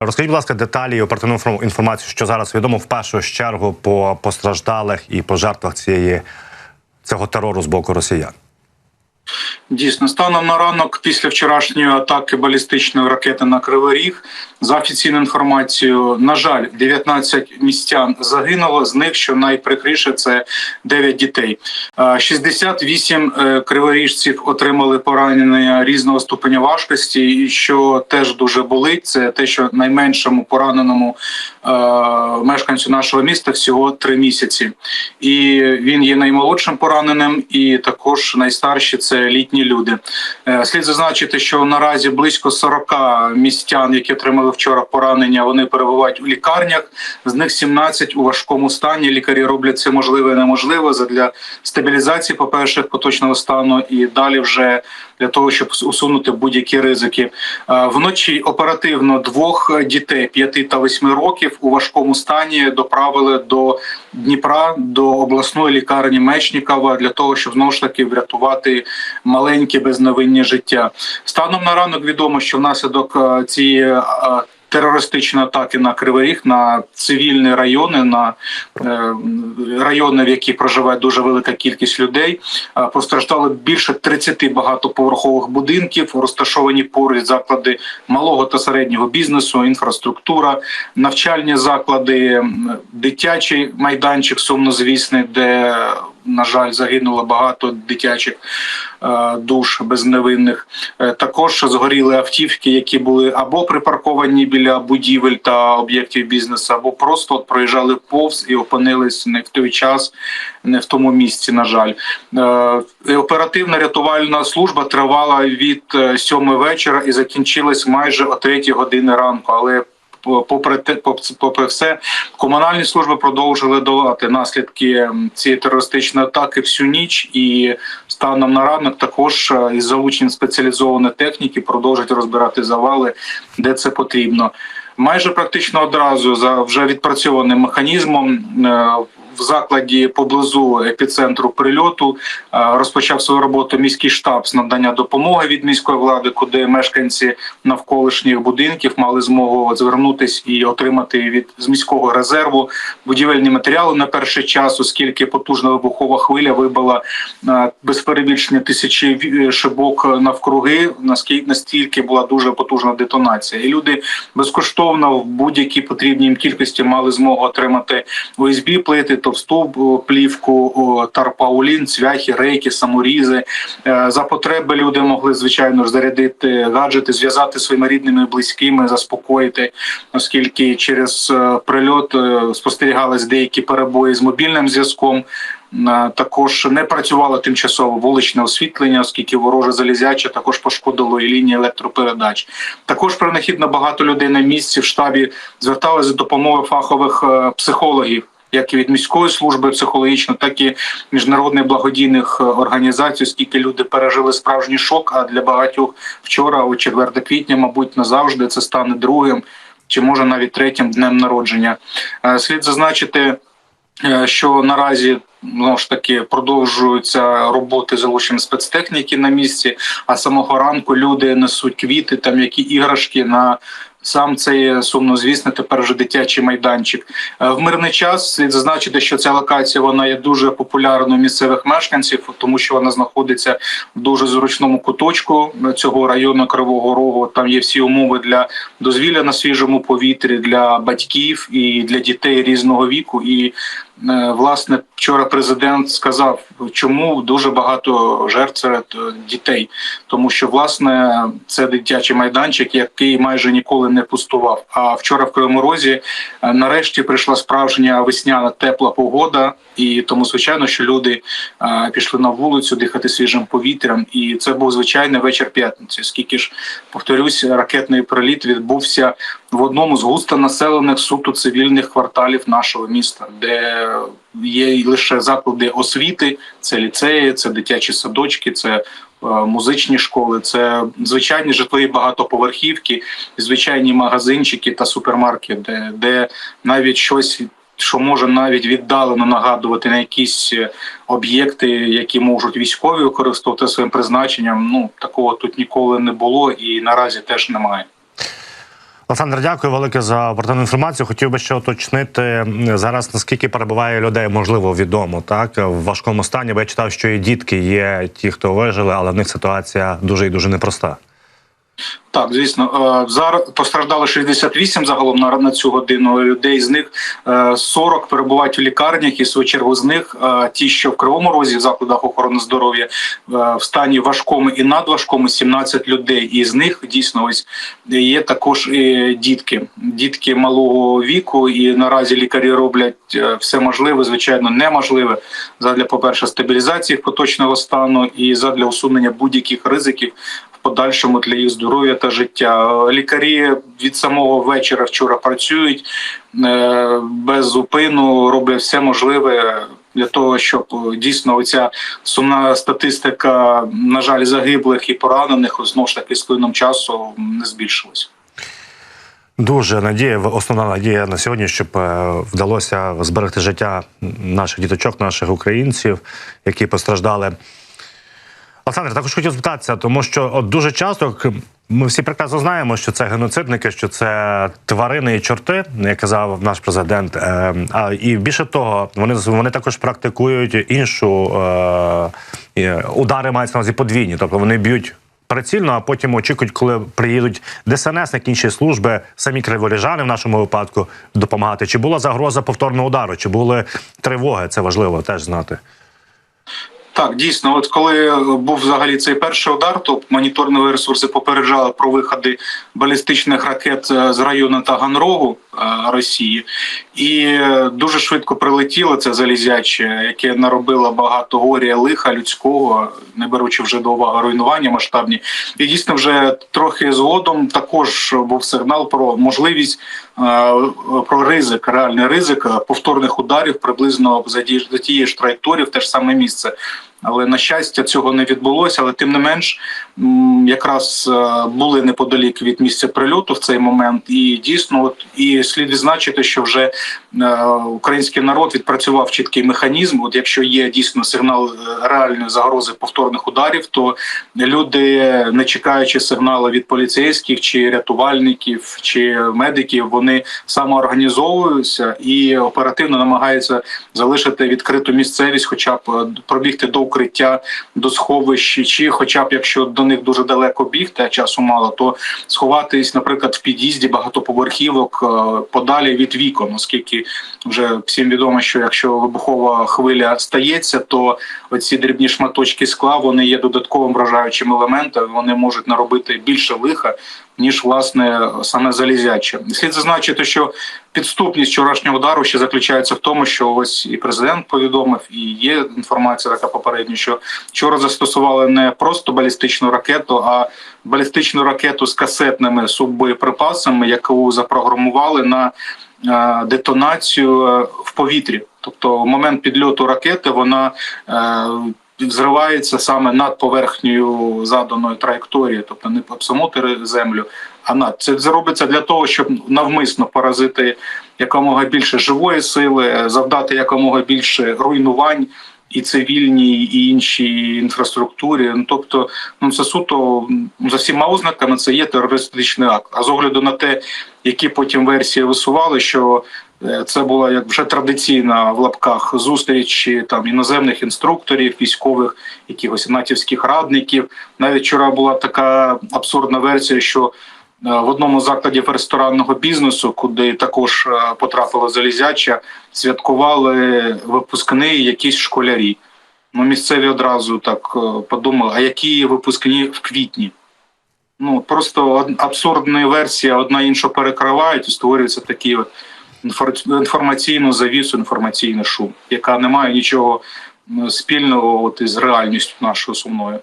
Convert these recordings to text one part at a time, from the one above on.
Розкажіть, будь ласка, деталі і оперативну інформацію, що зараз відомо в першу чергу по постраждалих і по жертвах цієї цього терору з боку росіян. Дійсно, станом на ранок після вчорашньої атаки балістичної ракети на Кривий Ріг, за офіційною інформацією, на жаль, 19 містян загинуло. З них що найприкріше це 9 дітей. Е, 68 е, криворіжців отримали поранення різного ступеня важкості, і що теж дуже болить, це те, що найменшому пораненому е, мешканцю нашого міста всього 3 місяці, і він є наймолодшим пораненим, і також найстарші це літні люди. Е, Слід зазначити, що наразі близько 40 містян, які отримали вчора поранення, вони перебувають у лікарнях. З них 17 у важкому стані. Лікарі роблять це можливе і неможливе задля стабілізації, по перше, поточного стану, і далі вже для того, щоб усунути будь-які ризики. Е, Вночі оперативно двох дітей 5 та 8 років у важкому стані доправили до Дніпра до обласної лікарні Мечнікова для того, щоб знову ж таки врятувати маленьке безневинні життя. Станом на ранок відомо, що внаслідок е, цієї терористичної атаки на Кривий Ріг, на цивільні райони, на е, райони, в які проживає дуже велика кількість людей, е, постраждали більше 30 багатоповерхових будинків, розташовані поруч заклади малого та середнього бізнесу, інфраструктура, навчальні заклади, дитячий майданчик сумнозвісний, де на жаль, загинуло багато дитячих е, душ безневинних. Е, Також згоріли автівки, які були або припарковані біля будівель та об'єктів бізнесу, або просто от проїжджали повз і опинились не в той час, не в тому місці. На жаль, Е, оперативна рятувальна служба тривала від сьомої вечора і закінчилась майже о третій години ранку. Але попри попри все, комунальні служби продовжили долати наслідки цієї терористичної атаки всю ніч, і станом на ранок також е, із залученням спеціалізованої техніки продовжують розбирати завали, де це потрібно. Майже практично одразу за вже відпрацьованим механізмом. Е, В закладі поблизу епіцентру прильоту е, розпочав свою роботу міський штаб з надання допомоги від міської влади, куди мешканці навколишніх будинків мали змогу звернутись і отримати від з міського резерву будівельні матеріали на перший час, оскільки потужна вибухова хвиля вибила е, без перебільшення тисячі ві- шибок навкруги. Наскільки настільки була дуже потужна детонація, і люди безкоштовно в будь-якій потрібній їм кількості мали змогу отримати ОСБ плити, товсту плівку, тарпаулін, цвяхи, рейки, саморізи. Е, За потреби люди могли звичайно ж зарядити гаджети, зв'язати своїми рідними, близькими, заспокоїти, оскільки через е, прильот е, спостерігались деякі перебої з мобільним зв'язком. Е, Також не працювало тимчасово вуличне освітлення, оскільки вороже залізяче також пошкодило і лінії електропередач. Також принахідно багато людей на місці в штабі зверталися за допомогою фахових е, психологів. Як і від міської служби психологічно, так і міжнародних благодійних е, організацій, оскільки люди пережили справжній шок. А для багатьох вчора, о 4 квітня, мабуть, назавжди це стане другим чи може навіть третім днем народження. Е, Слід зазначити, е, що наразі знову ж таки продовжуються роботи залученням спецтехніки на місці. А самого ранку люди несуть квіти, там які іграшки на. Сам цей сумнозвісний тепер вже дитячий майданчик. Е, В мирний час слід зазначити, що ця локація вона є дуже популярною місцевих мешканців, тому що вона знаходиться в дуже зручному куточку цього району Кривого Рогу. Там є всі умови для дозвілля на свіжому повітрі для батьків і для дітей різного віку. І власне вчора президент сказав, чому дуже багато жертв серед е, дітей, тому що власне це дитячий майданчик, який майже ніколи не пустував. А вчора в Кривому Розі е, нарешті прийшла справжня весняна тепла погода, і тому звичайно, що люди е, пішли на вулицю дихати свіжим повітрям. І це був звичайний вечір п'ятниці. Скільки ж повторюсь, ракетний приліт відбувся в одному з густонаселених суто цивільних кварталів нашого міста, де є лише заклади освіти, це ліцеї, це дитячі садочки, це е, музичні школи, це звичайні житлові багатоповерхівки, звичайні магазинчики та супермаркети, де, навіть щось. Що може навіть віддалено нагадувати на якісь е, об'єкти, які можуть військові використовувати своїм призначенням. Ну такого тут ніколи не було і наразі теж немає. Олександр, дякую велике за оперативну інформацію. Хотів би ще уточнити зараз, наскільки перебуває людей, можливо, відомо так в важкому стані. Бо я читав, що і дітки є ті, хто вижили, але в них ситуація дуже і дуже непроста. Так, звісно, Е, зараз постраждали 68 загалом на, цю годину людей. З них е, 40 перебувають у лікарнях, і в свою чергу з них е, ті, що в кривому розі в закладах охорони здоров'я е, в стані важкому і надважкому 17 людей. І з них дійсно ось є також і дітки, дітки малого віку. І наразі лікарі роблять е, все можливе, звичайно, неможливе задля, по перше, стабілізації поточного стану і задля усунення будь-яких ризиків подальшому для їх здоров'я та життя. Лікарі від самого вечора вчора працюють е, без зупину, роблять все можливе. Для того щоб дійсно оця сумна статистика, на жаль, загиблих і поранених знову ж таки з плином часу не збільшилась. Дуже надія, основна надія на сьогодні, щоб е, вдалося зберегти життя наших діточок, наших українців, які постраждали. Олександр, також хотів запитатися, тому що от дуже часто ми всі прекрасно знаємо, що це геноцидники, що це тварини і чорти, як казав наш президент. Е, А і більше того, вони вони також практикують іншу е, удари мають на увазі подвійні, тобто вони б'ють. Прицільно, а потім очікують, коли приїдуть ДСНС, інші служби, самі криворіжани в нашому випадку допомагати. Чи була загроза повторного удару, чи були тривоги? Це важливо теж знати. Так, дійсно, от коли був взагалі цей перший удар, то моніторингові ресурси попереджали про виходи балістичних ракет е, з району Таганрогу е, Росії, і е, дуже швидко прилетіло це залізяче, яке наробило багато горя лиха людського, не беручи вже до уваги руйнування масштабні. І дійсно, вже трохи згодом також був сигнал про можливість е, про ризик, реальний ризик е, повторних ударів приблизно за тієї ж траєкторії в те ж саме місце. Але на щастя цього не відбулося. Але тим не менш, якраз е, були неподалік від місця прильоту в цей момент, і дійсно, от і слід відзначити, що вже е, український народ відпрацював чіткий механізм. От якщо є дійсно сигнал е, реальної загрози повторних ударів, то люди, не чекаючи сигналу від поліцейських чи рятувальників чи медиків, вони самоорганізовуються і оперативно намагаються залишити відкриту місцевість, хоча б пробігти до укриття, до сховищ, чи, хоча б якщо до них дуже далеко бігти, а часу мало, то сховатись, наприклад, в під'їзді багатоповерхівок е, подалі від вікон, оскільки вже всім відомо, що якщо вибухова хвиля стається, то оці дрібні шматочки скла вони є додатковим вражаючим елементом. Вони можуть наробити більше лиха. Ніж власне саме залізяче, слід зазначити, що підступність вчорашнього удару ще заключається в тому, що ось і президент повідомив, і є інформація така попередня, що вчора застосували не просто балістичну ракету, а балістичну ракету з касетними суббоєприпасами, яку запрограмували на е, детонацію е, в повітрі. Тобто, в момент підльоту ракети вона е, взривається саме над поверхнею заданої траєкторії, тобто не об саму тери- землю, а над це зробиться для того, щоб навмисно поразити якомога більше живої сили, е, завдати якомога більше руйнувань. І цивільній, і іншій інфраструктурі, ну тобто, ну це суто за всіма ознаками це є терористичний акт. А з огляду на те, які потім версії висували, що е, це була як вже традиційна в лапках зустріч там іноземних інструкторів, військових, якихось натівських радників. Навіть вчора була така абсурдна версія, що е, в одному з закладів ресторанного бізнесу, куди також е, потрапила залізяча, святкували випускні якісь школярі. Ну, місцеві одразу так подумали, а які випускні в квітні? Ну просто абсурдна версія, одна іншу перекривають і створюється такий інформаційну завісу, інформаційний шум, яка не має нічого спільного от із реальністю нашою сумною.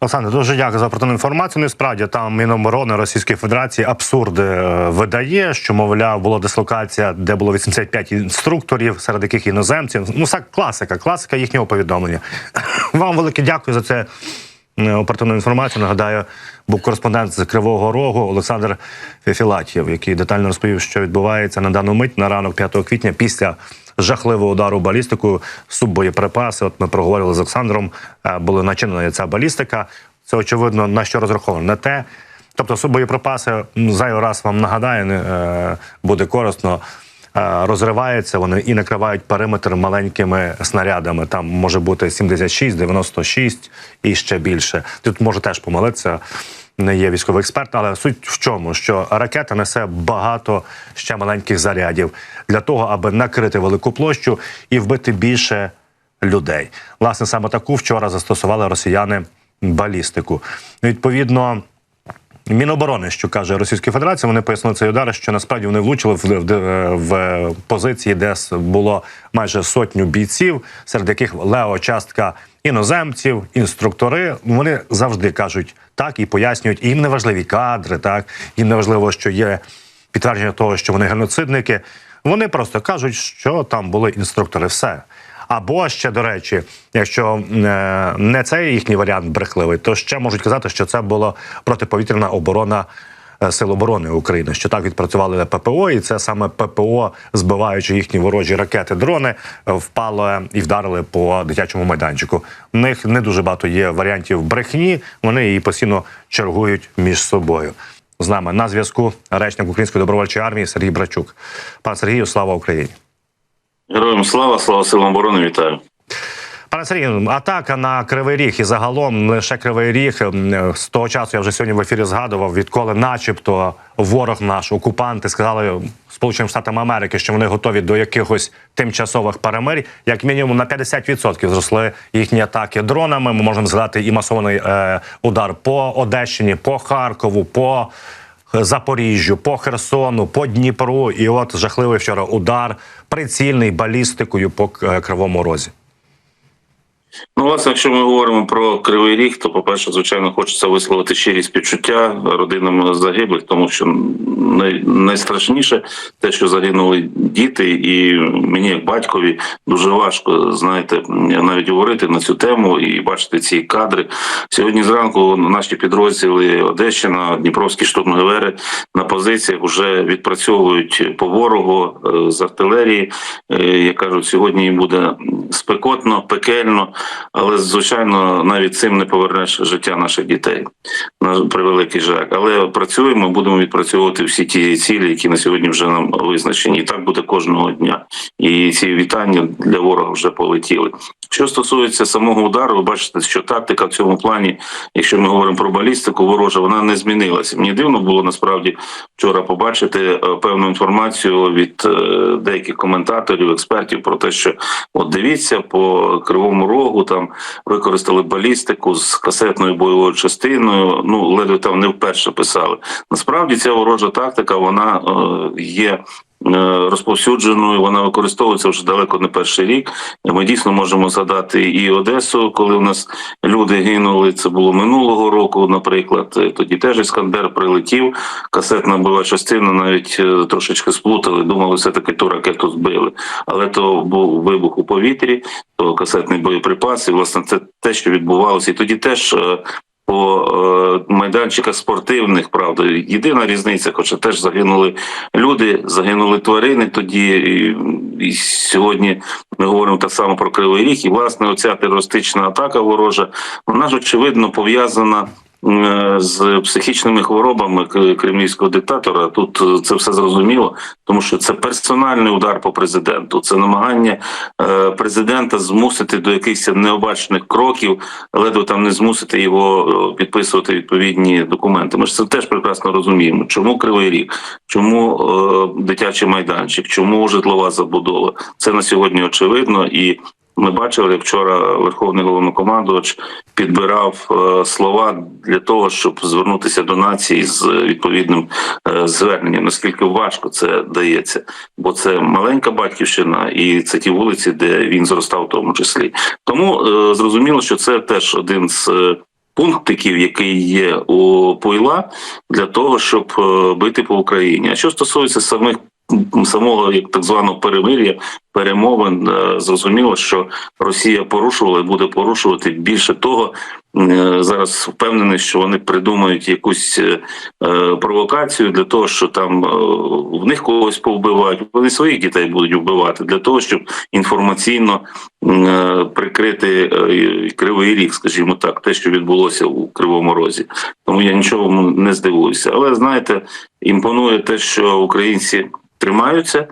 Олександр, дуже дякую за оперативну інформацію. Насправді там Міноборони Російської Федерації абсурди е, видає, що мовляв була дислокація, де було 85 інструкторів, серед яких іноземців. Ну так, класика, класика їхнього повідомлення. Вам велике дякую за це оперативну інформацію. Нагадаю, був кореспондент з Кривого Рогу Олександр Фіфілатєв, який детально розповів, що відбувається на дану мить на ранок 5 квітня після. Жахливого удару балістикою, суббоєприпаси. От ми проговорили з Олександром, е, були начинена ця балістика. Це очевидно на що розраховано. На те, Тобто боєприпаси, зайвий раз вам нагадаю, е, буде корисно. Розриваються вони і накривають периметр маленькими снарядами. Там може бути 76, 96 і ще більше. Тут може теж помилитися. Не є військовий експерт, але суть в чому, що ракета несе багато ще маленьких зарядів для того, аби накрити велику площу і вбити більше людей. Власне, саме таку вчора застосували росіяни балістику. Відповідно. Міноборони, що каже Російська Федерація, вони пояснили цей удар, що насправді вони влучили в, в, в позиції, де було майже сотню бійців, серед яких лео частка іноземців, інструктори. Вони завжди кажуть так і пояснюють. І їм не важливі кадри, так їм не важливо, що є підтвердження того, що вони геноцидники. Вони просто кажуть, що там були інструктори. Все. Або ще до речі, якщо е, не цей їхній варіант брехливий, то ще можуть казати, що це була протиповітряна оборона е, Сил оборони України, що так відпрацювали ППО, і це саме ППО, збиваючи їхні ворожі ракети, дрони, е, впало і вдарили по дитячому майданчику. У них не дуже багато є варіантів брехні. Вони її постійно чергують між собою. З нами на зв'язку речник Української добровольчої армії Сергій Брачук. Пане Сергію, слава Україні! Героям слава, слава силам оборони, вітаю. Пане Сергію, атака на Кривий Ріг і загалом лише Кривий Ріг. З того часу я вже сьогодні в ефірі згадував, відколи, начебто, ворог наш, окупанти сказали Сполученим Штатам Америки, що вони готові до якихось тимчасових перемирь. Як мінімум на 50% зросли їхні атаки дронами. Ми можемо згадати і масований е, удар по Одещині, по Харкову, по Запоріжжю, по Херсону, по Дніпру. І от жахливий вчора удар прицільний балістикою по е, Кривому Розі. Ну, власне, якщо ми говоримо про кривий ріг, то по-перше, звичайно, хочеться висловити щирі співчуття родинам загиблих, тому що найстрашніше те, що загинули діти, і мені, як батькові, дуже важко знаєте, навіть говорити на цю тему і бачити ці кадри. Сьогодні зранку наші підрозділи Одещина, Дніпровські штурмгевери на позиціях вже відпрацьовують по ворогу е, з артилерії. Е, Як кажуть, сьогодні їм буде спекотно, пекельно, але звичайно навіть цим не повернеш життя наших дітей. На превеликий жаль. Але працюємо, будемо відпрацьовувати всі ті цілі, які на сьогодні вже нам визначені. І так буде кожного дня. І ці вітання для ворога вже полетіли. Що стосується самого удару, ви бачите, що тактика в цьому плані, якщо ми говоримо про балістику, ворожа вона не змінилася. Мені дивно було насправді вчора побачити е, певну інформацію від е, деяких коментаторів, експертів про те, що от дивіться по кривому рогу, там використали балістику з касетною бойовою частиною. Ну ледве там не вперше писали. Насправді ця ворожа тактика вона е, є. Е, Розповсюдженою вона використовується вже далеко не перший рік. Ми дійсно можемо згадати і Одесу, коли у нас люди гинули. Це було минулого року. Наприклад, Е, тоді теж іскандер прилетів. Касетна бойова частина навіть е, трошечки сплутали. Думали, все таки ту ракету збили, але то був вибух у повітрі, то касетний боєприпас. І власне це те, що відбувалося, і тоді теж. По е, майданчиках спортивних, правда, єдина різниця, хоча теж загинули люди, загинули тварини тоді, і, і сьогодні ми говоримо так само про Кривий Ріг. І власне оця терористична атака ворожа, вона ж очевидно пов'язана. Е, З психічними хворобами кремлівського диктатора тут е, це все зрозуміло, тому що це персональний удар по президенту, це намагання е, президента змусити до якихось необачених кроків, ледве там не змусити його підписувати відповідні документи. Ми ж це теж прекрасно розуміємо. Чому кривий ріг, чому дитячий майданчик, чому житлова забудова? Це на сьогодні очевидно і. Ми бачили, вчора Верховний головнокомандувач підбирав е, слова для того, щоб звернутися до нації з відповідним е, зверненням. Наскільки важко це дається, бо це маленька батьківщина, і це ті вулиці, де він зростав, в тому числі. Тому е, зрозуміло, що це теж один з. Пунктиків, який є у Пойла, для того, щоб бити по Україні. А що стосується самих самого як так званого перемир'я перемовин е, зрозуміло, що Росія порушувала і буде порушувати більше того. е, Зараз впевнений, що вони придумають якусь е, провокацію для того, що там в них когось повбивають. Вони своїх дітей будуть вбивати для того, щоб інформаційно прикрити кривий ріг, скажімо так, те, що відбулося у Кривому Розі. Тому я нічого не здивуюся. Але знаєте, імпонує те, що українці тримаються.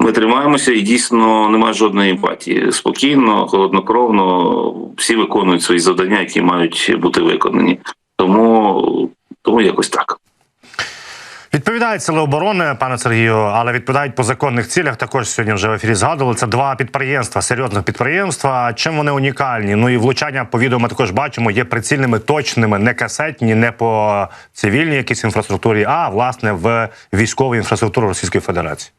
Ми тримаємося і дійсно немає жодної емпатії. Спокійно, холоднокровно всі виконують свої завдання, які мають бути виконані. Тому, тому якось так. Відповідають сили оборони, пане Сергію, але відповідають по законних цілях. Також сьогодні вже в ефірі згадували. Це два підприємства, серйозних підприємства. Чим вони унікальні? Ну і влучання по відео ми також бачимо, є прицільними, точними, не касетні, не по цивільній якійсь інфраструктурі, а власне в військову інфраструктуру Російської Федерації.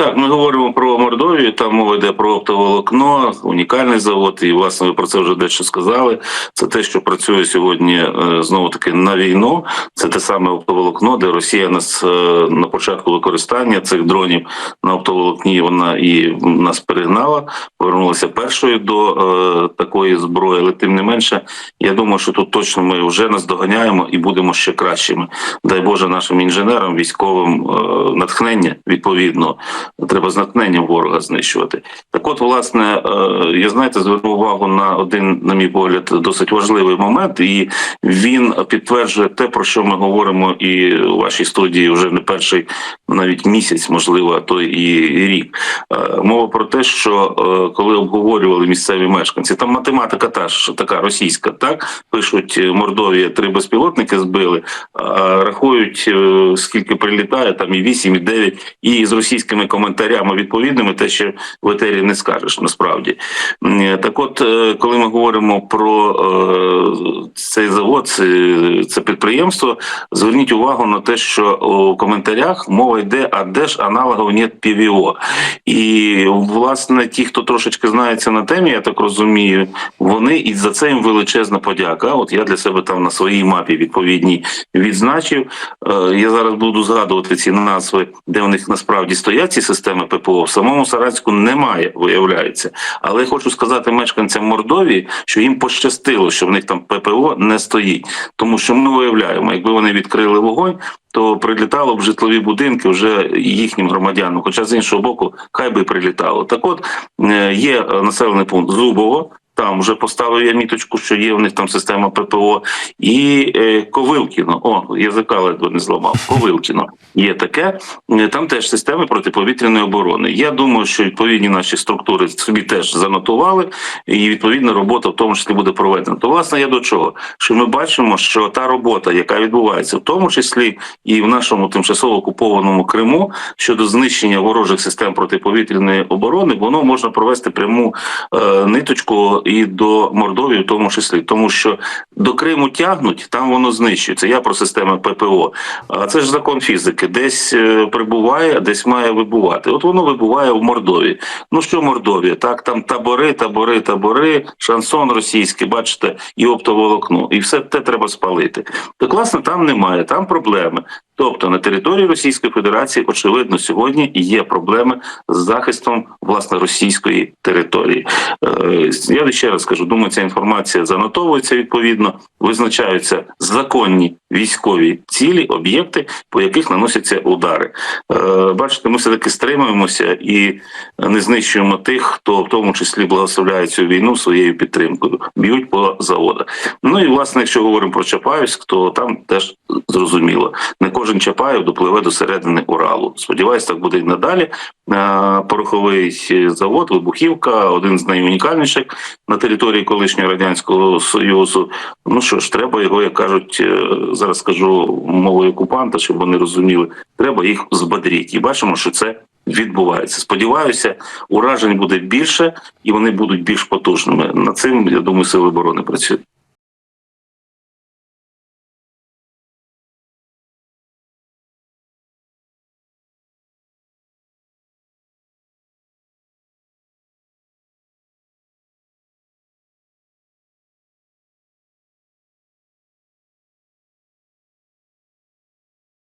Так, ми говоримо про Мордовію. Там мова йде про оптоволокно, унікальний завод, і власне ви про це вже дещо сказали. Це те, що працює сьогодні знову таки на війну. Це те саме оптоволокно, де Росія нас е, на початку використання цих дронів на оптоволокні. Вона і нас перегнала, повернулася першою до е, такої зброї. Але тим не менше, я думаю, що тут точно ми вже наздоганяємо і будемо ще кращими. Дай Боже нашим інженерам, військовим е, натхнення відповідно треба з натхненням ворога знищувати. Так, от, власне, е, я знаєте, звернув увагу на один, на мій погляд, досить важливий момент, і він підтверджує те, про що ми говоримо і у вашій студії вже не перший навіть місяць, можливо, а то і рік. Е, Мова про те, що е, коли обговорювали місцеві мешканці, там математика та ж така російська, так пишуть Мордовія три безпілотники збили, а рахують скільки прилітає, там і 8, і 9, і з російськими коментарями відповідними, те, що в етері не скажеш насправді. Так, от, е, коли ми говоримо про е, цей завод, це, підприємство, зверніть увагу на те, що у коментарях мова йде, а де ж аналогов нет ПВО. І власне ті, хто трошечки знається на темі, я так розумію, вони і за це їм величезна подяка. От я для себе там на своїй мапі відповідній відзначив. Е, Я зараз буду згадувати ці назви, де в них насправді стоять ці системи ППО. В самому Саранську немає, виявляється. Але я хочу сказати мешканцям Мордовії, що їм пощастило, що в них там ППО не стоїть, тому що ми виявляємо, якби вони відкрили вогонь. То прилітало б житлові будинки вже їхнім громадянам. Хоча з іншого боку, хай би прилітало. Так, от е, є населений пункт Зубово. Там вже поставив я міточку, що є в них там система ППО, і е, Ковилкіно. О, язика ледве не зламав. Ковилкіно є таке. Е, Там теж системи протиповітряної оборони. Я думаю, що відповідні наші структури собі теж занотували, і відповідна робота в тому числі буде проведена. То власне я до чого? Що ми бачимо, що та робота, яка відбувається, в тому числі і в нашому тимчасово окупованому Криму щодо знищення ворожих систем протиповітряної оборони, воно можна провести пряму е, ниточку і до Мордовії, в тому числі, тому що до Криму тягнуть, там воно знищується. Я про системи ППО. А це ж закон фізики. Десь е, прибуває, десь має вибувати. От воно вибуває в Мордовії. Ну що Мордовія? Так, там табори, табори, табори, шансон російський, бачите, і оптоволокно, і все те треба спалити. Так, власне, там немає, там проблеми. Тобто на території Російської Федерації, очевидно, сьогодні є проблеми з захистом власне російської території. Е, Я ще раз кажу, думаю, ця інформація занотовується відповідно, визначаються законні військові цілі, об'єкти, по яких наносяться удари. Е, Бачите, ми все таки стримуємося і не знищуємо тих, хто в тому числі благословляє цю війну своєю підтримкою, б'ють по заводах. Ну і власне, якщо говоримо про Чапаївськ, то там теж зрозуміло, не кожен Чапаєв допливе до середини Уралу. Сподіваюсь, так буде і надалі. Е, Пороховий завод, вибухівка, один з найунікальніших на території колишнього радянського союзу. Ну що ж, треба його, як кажуть, е, зараз скажу мовою окупанта, щоб вони розуміли. Треба їх збадрити. І бачимо, що це відбувається. Сподіваюся, уражень буде більше і вони будуть більш потужними. Над цим я думаю, сили оборони працюють.